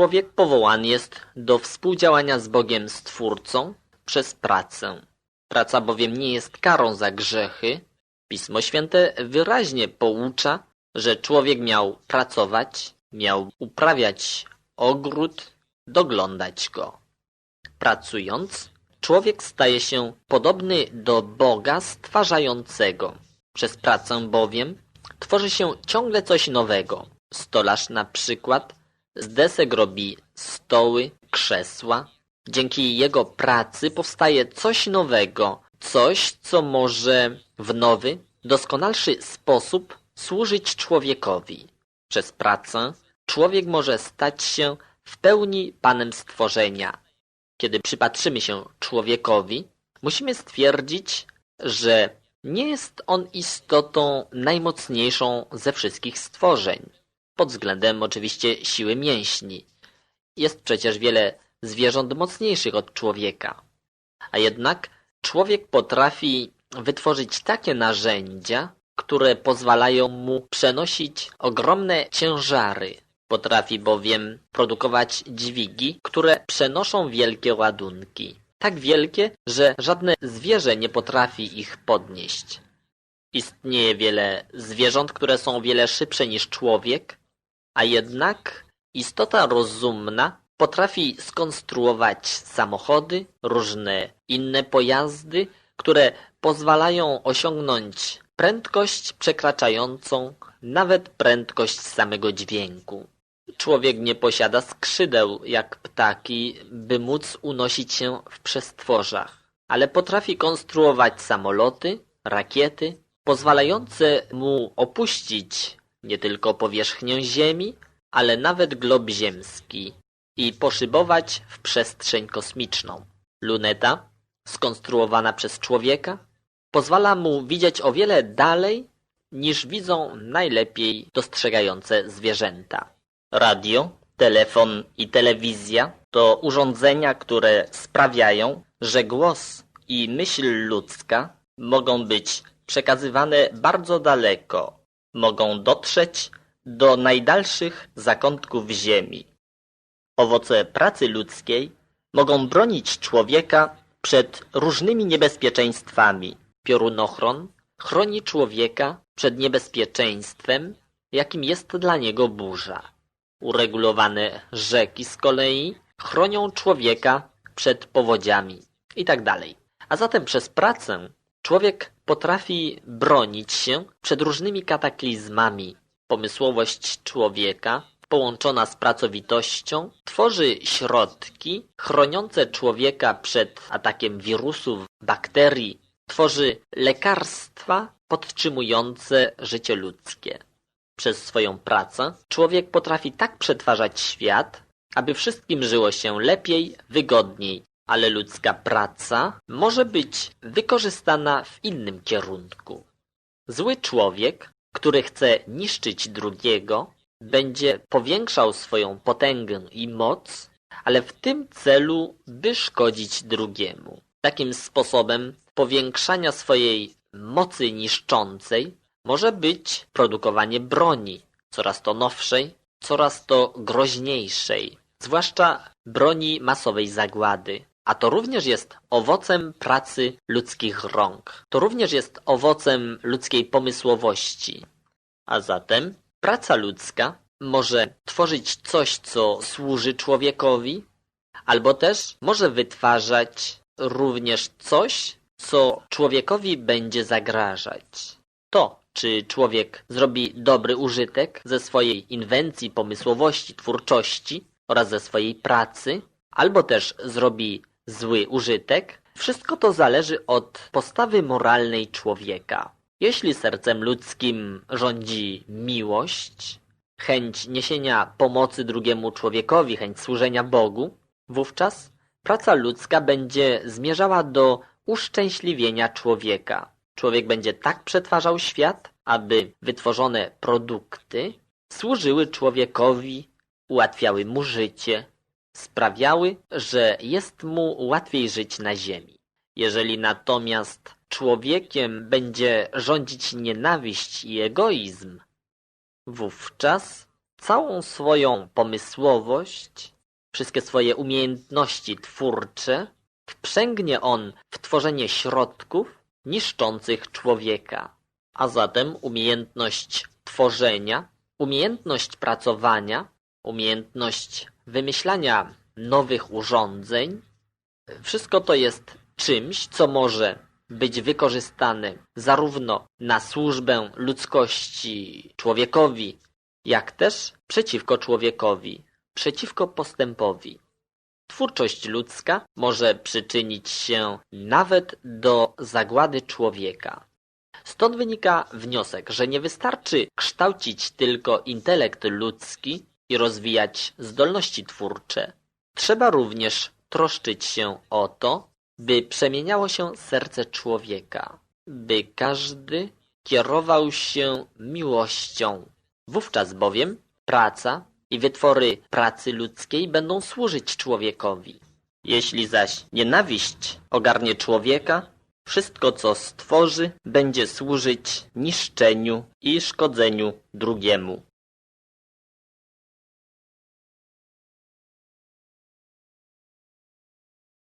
człowiek powołany jest do współdziałania z Bogiem Stwórcą przez pracę. Praca bowiem nie jest karą za grzechy. Pismo Święte wyraźnie poucza, że człowiek miał pracować, miał uprawiać ogród, doglądać go. Pracując, człowiek staje się podobny do Boga stwarzającego. Przez pracę bowiem tworzy się ciągle coś nowego. Stolarz na przykład desek robi stoły, krzesła. Dzięki jego pracy powstaje coś nowego, coś, co może w nowy, doskonalszy sposób służyć człowiekowi. Przez pracę człowiek może stać się w pełni panem stworzenia. Kiedy przypatrzymy się człowiekowi, musimy stwierdzić, że nie jest on istotą najmocniejszą ze wszystkich stworzeń, pod względem oczywiście siły mięśni. Jest przecież wiele zwierząt mocniejszych od człowieka. A jednak człowiek potrafi wytworzyć takie narzędzia, które pozwalają mu przenosić ogromne ciężary. Potrafi bowiem produkować dźwigi, które przenoszą wielkie ładunki. Tak wielkie, że żadne zwierzę nie potrafi ich podnieść. Istnieje wiele zwierząt, które są wiele szybsze niż człowiek, a jednak istota rozumna potrafi skonstruować samochody, różne inne pojazdy, które pozwalają osiągnąć prędkość przekraczającą nawet prędkość samego dźwięku. Człowiek nie posiada skrzydeł jak ptaki, by móc unosić się w przestworzach, ale potrafi konstruować samoloty, rakiety, pozwalające mu opuścić nie tylko powierzchnię Ziemi, ale nawet glob ziemski i poszybować w przestrzeń kosmiczną. Luneta, skonstruowana przez człowieka, pozwala mu widzieć o wiele dalej niż widzą najlepiej dostrzegające zwierzęta. Radio, telefon i telewizja to urządzenia, które sprawiają, że głos i myśl ludzka mogą być przekazywane bardzo daleko, mogą dotrzeć do najdalszych zakątków ziemi. Owoce pracy ludzkiej mogą bronić człowieka przed różnymi niebezpieczeństwami. Piorunochron chroni człowieka przed niebezpieczeństwem, jakim jest dla niego burza. Uregulowane rzeki z kolei chronią człowieka przed powodziami itd. Tak A zatem przez pracę człowiek potrafi bronić się przed różnymi kataklizmami. Pomysłowość człowieka połączona z pracowitością tworzy środki chroniące człowieka przed atakiem wirusów, bakterii, tworzy lekarstwa podtrzymujące życie ludzkie. Przez swoją pracę człowiek potrafi tak przetwarzać świat, aby wszystkim żyło się lepiej, wygodniej, ale ludzka praca może być wykorzystana w innym kierunku. Zły człowiek, który chce niszczyć drugiego, będzie powiększał swoją potęgę i moc, ale w tym celu, by szkodzić drugiemu. Takim sposobem powiększania swojej mocy niszczącej może być produkowanie broni, coraz to nowszej, coraz to groźniejszej, zwłaszcza broni masowej zagłady. A to również jest owocem pracy ludzkich rąk. To również jest owocem ludzkiej pomysłowości. A zatem praca ludzka może tworzyć coś, co służy człowiekowi, albo też może wytwarzać również coś, co człowiekowi będzie zagrażać. To, czy człowiek zrobi dobry użytek ze swojej inwencji, pomysłowości, twórczości oraz ze swojej pracy, albo też zrobi zły użytek, wszystko to zależy od postawy moralnej człowieka. Jeśli sercem ludzkim rządzi miłość, chęć niesienia pomocy drugiemu człowiekowi, chęć służenia Bogu, wówczas praca ludzka będzie zmierzała do uszczęśliwienia człowieka. Człowiek będzie tak przetwarzał świat, aby wytworzone produkty służyły człowiekowi, ułatwiały mu życie, sprawiały, że jest mu łatwiej żyć na ziemi. Jeżeli natomiast człowiekiem będzie rządzić nienawiść i egoizm, wówczas całą swoją pomysłowość, wszystkie swoje umiejętności twórcze wprzęgnie on w tworzenie środków niszczących człowieka. A zatem umiejętność tworzenia, umiejętność pracowania, umiejętność wymyślania nowych urządzeń, wszystko to jest czymś, co może być wykorzystane zarówno na służbę ludzkości, człowiekowi, jak też przeciwko człowiekowi, przeciwko postępowi. Twórczość ludzka może przyczynić się nawet do zagłady człowieka. Stąd wynika wniosek, że nie wystarczy kształcić tylko intelekt ludzki i rozwijać zdolności twórcze. Trzeba również troszczyć się o to, by przemieniało się serce człowieka, by każdy kierował się miłością. Wówczas bowiem praca i wytwory pracy ludzkiej będą służyć człowiekowi. Jeśli zaś nienawiść ogarnie człowieka, wszystko co stworzy będzie służyć niszczeniu i szkodzeniu drugiemu.